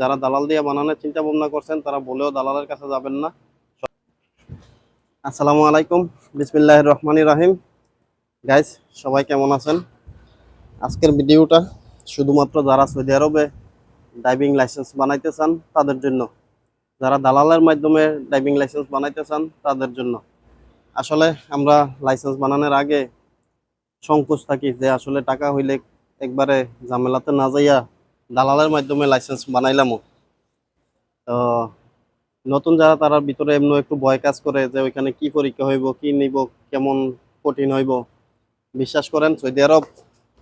যারা দালাল দিয়ে বানানোর চিন্তা ভাবনা করছেন, তারা বলেও দালালের কাছে যাবেন না। আসসালামু আলাইকুম। বিসমিল্লাহ রহমানির রাহিম। গাইস সবাই কেমন আছেন? আজকের ভিডিওটা শুধুমাত্র যারা সৌদি আরবে ড্রাইভিং লাইসেন্স বানাইতে চান, তাদের জন্য। যারা দালালের মাধ্যমে ড্রাইভিং লাইসেন্স বানাইতে চান, তাদের জন্য। আসলে আমরা লাইসেন্স বানানোর আগে সংকোচ থাকি যে আসলে টাকা হইলে একবারে ঝামেলাতে না যাইয়া দালালের মাধ্যমে লাইসেন্স বানাইলামও। তো নতুন যারা তারা ভিতরে এমনি একটু ভয় কাজ করে যে ওইখানে কি পরীক্ষা হইব, কি নিব, কেমন কঠিন হইব, বিশ্বাস করেন, সৌদি আরব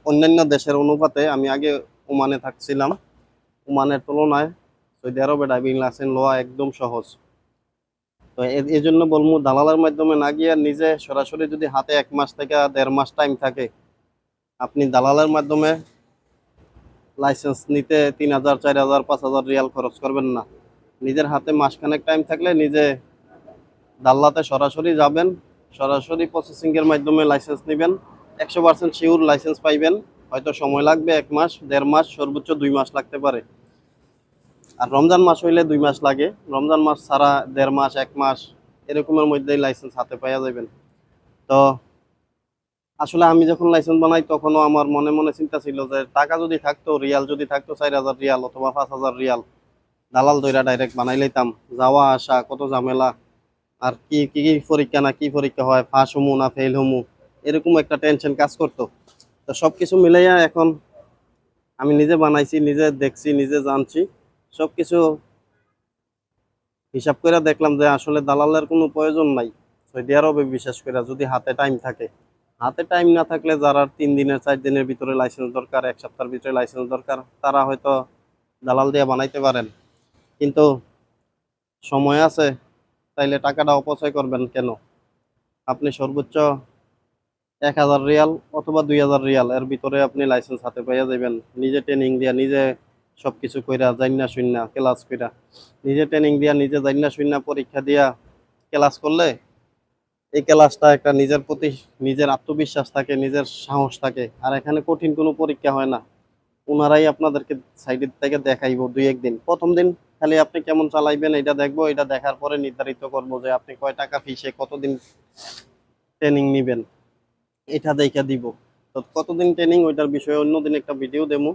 অন্যান্য দেশের অনুপাতে আমি আগে ওমানে থাকছিলাম। ওমানের তুলনায় সৌদি আরবে ড্রাইভিং লাইসেন্স লওয়া একদম সহজ। তো এই জন্য বলব দালালের মাধ্যমে না গিয়ে নিজে সরাসরি যদি হাতে এক মাস থেকে দেড় মাস টাইম থাকে, আপনি দালালের মাধ্যমে লাইসেন্স নিতে তিন হাজার, চার হাজার, পাঁচ হাজার রিয়াল খরচ করবেন না। নিজের হাতে মাসখানেক টাইম থাকলে নিজে দাল্লাতে সরাসরি যাবেন, সরাসরি প্রসেসিংয়ের মাধ্যমে লাইসেন্স নেবেন। একশো পার্সেন্ট শিওর লাইসেন্স পাইবেন। হয়তো সময় লাগবে এক মাস, দেড় মাস, সর্বোচ্চ দুই মাস লাগতে পারে। আর রমজান মাস হইলে দুই মাস লাগে। রমজান মাস ছাড়া দেড় মাস, এক মাস, এরকমের মধ্যেই লাইসেন্স হাতে পাইয়া যাবেন তো আসলে আমি যখন লাইসেন্স বানাই, তখনও আমার মনে মনে চিন্তা ছিল যে টাকা যদি থাকতো, রিয়াল যদি থাকতো, চার হাজার রিয়াল অথবা পাঁচ হাজার রিয়াল। দালাল দইরা ডাইরেক্ট বানাই লইতাম। যাওয়া, আসা, কত ঝামেলা, আর কি কি কি পরীক্ষা না কি পরীক্ষা হয়, ফাঁস হমু না ফেল হমু, এরকম একটা টেনশন কাজ করতো। তো সব কিছু মিলাইয়া এখন আমি নিজে বানাইছি, নিজে দেখছি, নিজে জানছি। সব কিছু হিসাব করে দেখলাম যে আসলে দালালের কোনো প্রয়োজন নাই। সৌদি আরবে বিশেষ করে যদি হাতে টাইম থাকে। হাতে টাইম না থাকলে যারা তিন দিনের, চার দিনের ভিতরে লাইসেন্স দরকার, এক সপ্তাহের ভিতরে লাইসেন্স দরকার, তারা হয়তো দালাল দিয়ে বানাইতে পারেন। কিন্তু সময় আছে, তাইলে টাকাটা অপচয় করবেন কেন? আপনি সর্বোচ্চ এক হাজার রিয়াল অথবা দুই হাজার রিয়াল, এর ভিতরে আপনি লাইসেন্স হাতে পাইয়া যাবেন। নিজে ট্রেনিং দিয়া, নিজে সব কিছু কইরা জান্না শুননা ক্লাস কইরা। নিজে ট্রেনিং দিয়া, নিজে জান্না শুননা পরীক্ষা দিয়া ক্লাস করলে এই ক্লাসটা একটা নিজের প্রতি নিজের আত্মবিশ্বাস থাকে, নিজের সাহস থাকে। আর এখানে কঠিন কোনো পরীক্ষা হয় না। ওনারাই আপনাদেরকে সাইডের থেকে দেখাইবো দুই, একদিন। প্রথম দিন খালি আপনি কেমন চালাইবেন এটা দেখব, এটা দেখার পরে নির্ধারিত করব যে আপনি কয় টাকা ফিসে কতদিন ট্রেনিং নিবেন। এটা দেখা দিব। তো কতদিন ট্রেনিং ওইটার বিষয়ে অন্যদিন একটা ভিডিও দেবো।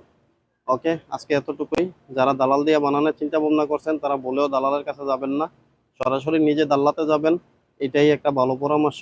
ওকে? আজকে এতটুকুই। যারা দালাল দিয়ে বানানোর চিন্তা ভাবনা করছেন, তারা বলেও দালালের কাছে যাবেন না। সরাসরি নিজে দাল্লাতে যাবেন। এটাই একটা ভালো পরামর্শ।